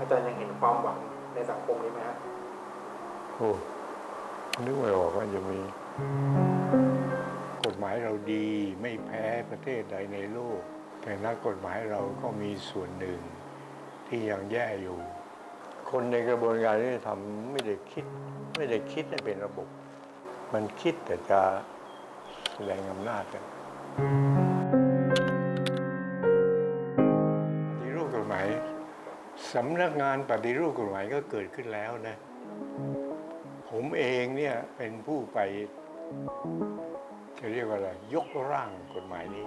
อาจารย์ยังเห็นความหวังในสังคมนี้ไหมฮะโอ้นึกไม่ออกว่าจะมี กฎหมายเราดีไม่แพ้ประเทศใดในโลก แต่นักกฎหมายเราก็มีส่วนหนึ่ง ที่ยังแย่อยู่ คนในกระบวนการที่ทำไม่ได้คิด ไม่ได้คิดให้เป็นระบบ มันคิดแต่จะแสดงอำนาจกัน สำนักงานปฏิรูปกฎหมายก็เกิดขึ้นแล้วนะ ผมเองเนี่ยเป็นผู้ไป จะเรียกว่าอะไร ยกร่างกฎหมายนี้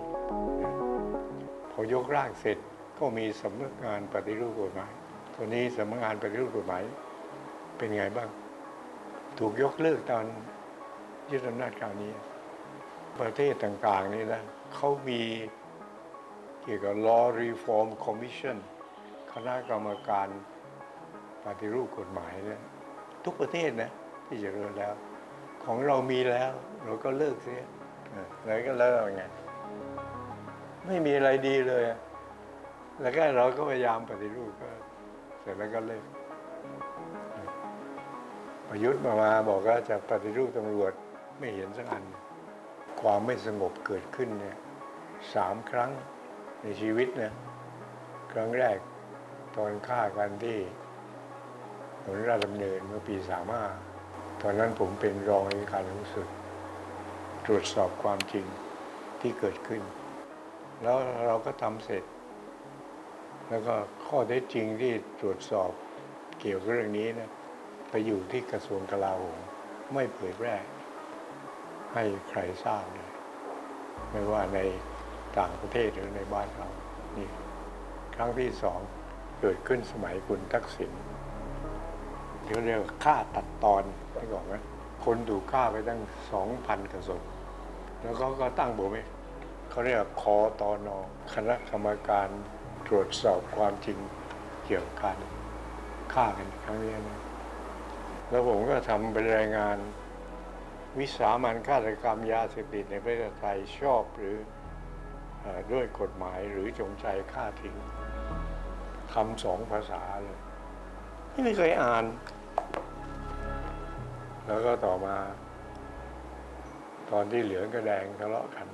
พอยกร่างเสร็จก็มีสำนักงานปฏิรูปกฎหมายตัวนี้สำนักงานปฏิรูปกฎหมาย เป็นไงบ้าง ถูกยกเลิกตอนยึดอำนาจคราวนี้ ประเทศต่างๆนี่นะเขามีเกี่ยวกับ law reform commission คณะกรรมการปฏิรูปกฎหมายเนี่ยทุกประเทศนะที่เจริญแล้ว ของเรามีแล้ว เราก็เลิกเสียออแล้วก็เลิกไงไม่มีอะไรดีเลย แล้วก็เราก็พยายามปฏิรูปก็ เสร็จแล้วก็เลิกประยุทธ์มามาบอกว่าจะปฏิรูปตำรวจไม่เห็นสักอัน ความไม่สงบเกิดขึ้นเนี่ยสามครั้งในชีวิตนะครั้งแรก ตอนฆ่ากันที่ถนนราชดำเนินเมื่อปีสามาตอนนั้นผมเป็นรองอัยการสูงสุด ตรวจสอบความจริงที่เกิดขึ้น แล้วเราก็ทำเสร็จ แล้วก็ข้อเท็จจริงที่ตรวจสอบเกี่ยวกับเรื่องนี้นะไปอยู่ที่กระทรวงกลาโหมไม่เผยแพร่ให้ใครทราบเลยไม่ว่าในต่างประเทศหรือในบ้านเรานี่ครั้งที่สอง เกิดขึ้นสมัยคุณทักษิณเดี๋ยวเรียกว่าฆ่าตัดตอนไม่บอกนะคนถูกฆ่าไปตั้งสองพันกว่าศพแล้วเขาก็ตั้งผมเขาเรียกคอตอนอคณะกรรมการตรวจสอบความจริงเกี่ยวกับการฆ่ากันครั้งนี้นะแล้วผมก็ทำเป็นรายงานวิสามันฆาตกรรมยาเสพติดในประเทศไทยชอบหรือออด้วยกฎหมายหรือจงใจฆ่าทิ้ง คำสองภาษาเลยไม่เคยอ่าน แล้วก็ต่อมา ตอนที่เหลืองกับแดงทะเลาะกัน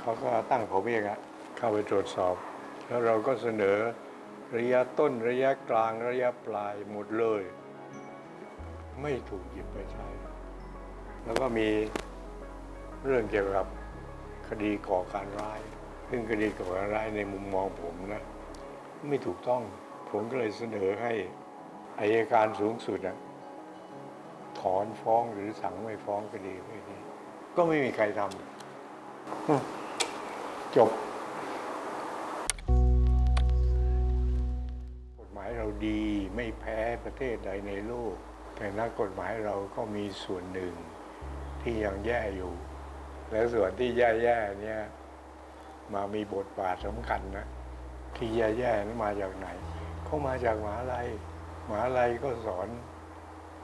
เขาก็ตั้งผมเองอะเข้าไปตรวจสอบ แล้วเราก็เสนอระยะต้นระยะกลางระยะปลายหมดเลย ไม่ถูกหยิบไปใช้ แล้วก็มีเรื่องเกี่ยวกับคดีก่อการร้าย ซึ่งคดีก่อการร้ายในมุมมองผมนะ ไม่ถูกต้อง ผมก็เลยเสนอให้อายการสูงสุดนะถอนฟ้องหรือสั่งไม่ฟ้องคดีพวกนี้ก็ไม่มีใครทำจบ กฎหมายเราดีไม่แพ้ประเทศใดในโลก แต่นักกฎหมายเราก็มีส่วนหนึ่งที่ยังแย่อยู่ แล้วส่วนที่แย่ๆเนี่ยมามีบทบาทสำคัญนะ ที่แย่ๆนั้นมาจากไหนเขามาจากมหาลัยมหาลัยก็สอน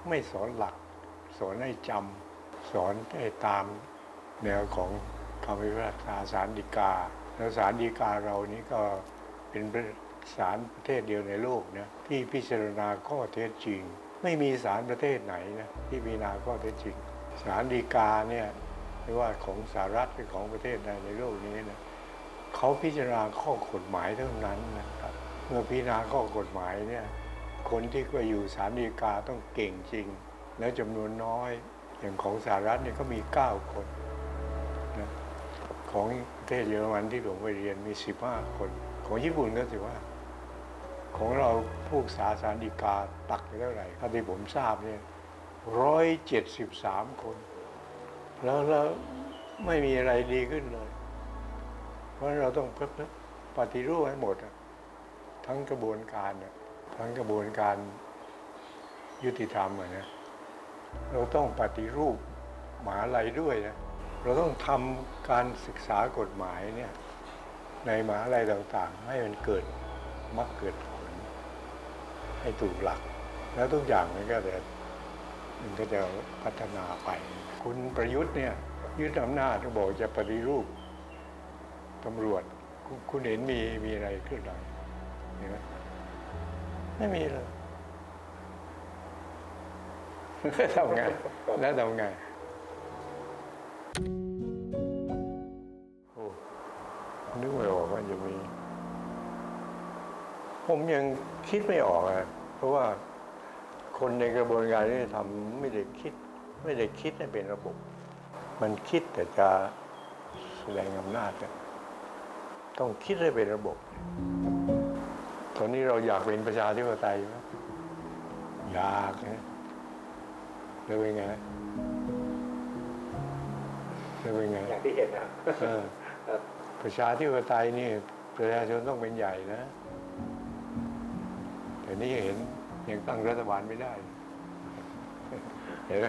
ไม่สอนหลัก สอนให้จำสอนให้ตามแนวของคำพิพากษาสารดีกาแล้วสารดีกาเรานี้ก็เป็นศาลประเทศเดียวในโลกนะที่พิจารณาข้อเท็จจริง ไม่มีศาลประเทศไหนนะที่พิจารณาข้อเท็จจริงศาลดีกาเนี่ยไม่ว่าของสหรัฐหรือของประเทศใดในโลกนี้นะ เขาพิจารณาข้อกฎหมายเท่านั้นนะครับ เมื่อพิจารณาข้อกฎหมายเนี่ยคนที่ไปอยู่ศาลฎีกาต้องเก่งจริง แล้วจำนวนน้อยอย่างของสหรัฐเนี่ยก็มี 9 คนนะของประเทศเยอรมันที่ผมไปเรียนมี 15 คน ของญี่ปุ่นก็ถือว่า ของเราผู้ศึกษาสารดีกาตักไปเท่าไหร่เท่าที่ผมทราบเนี่ยร้อยเจ็ดสิบสามคน แล้วแล้วไม่มีอะไรดีขึ้นเลย ราะฉะนั้นเราต้องปฏิรูปให้หมด ทั้งกระบวนการทั้งกระบวนการยุติธรรมอะนะเราต้องปฏิรูปมหาลัยด้วยนะเราต้องทำการศึกษากฎหมายเนี่ยในมหาลัยต่างๆ ให้มันเกิดมักเกิดผล ให้ถูกหลัก แล้วทุกอย่างมันก็จะมันก็จะพัฒนาไป คุณประยุทธ์เนี่ยยึดอำนาจก็บอกจะปฏิรูป ตำรวจคุณคุณเห็นมีมีอะไรขึ้นหน่อยเห็นไหมไม่มีเลยแล้วทำไงแล้วทำไงโอ้นึกไม่ออกว่าจะมี ผมยังคิดไม่ออกอะเพราะว่าคนในกระบวนการที่ทำไม่ได้คิด ไม่ได้คิดให้เป็นระบบ มันคิดแต่จะแสดงอำนาจอะ ต้องคิดให้เป็นระบบ ตอนนี้เราอยากเป็นประชาธิปไตยไหมอยากนะแล้วเป็นไงแล้วเป็นไงอย่างที่เห็นนะครับเออครับประชาธิปไตยนี่ประชาชนต้องเป็นใหญ่นะ แต่นี่เห็นยังตั้งรัฐบาลไม่ได้ เห็นไหม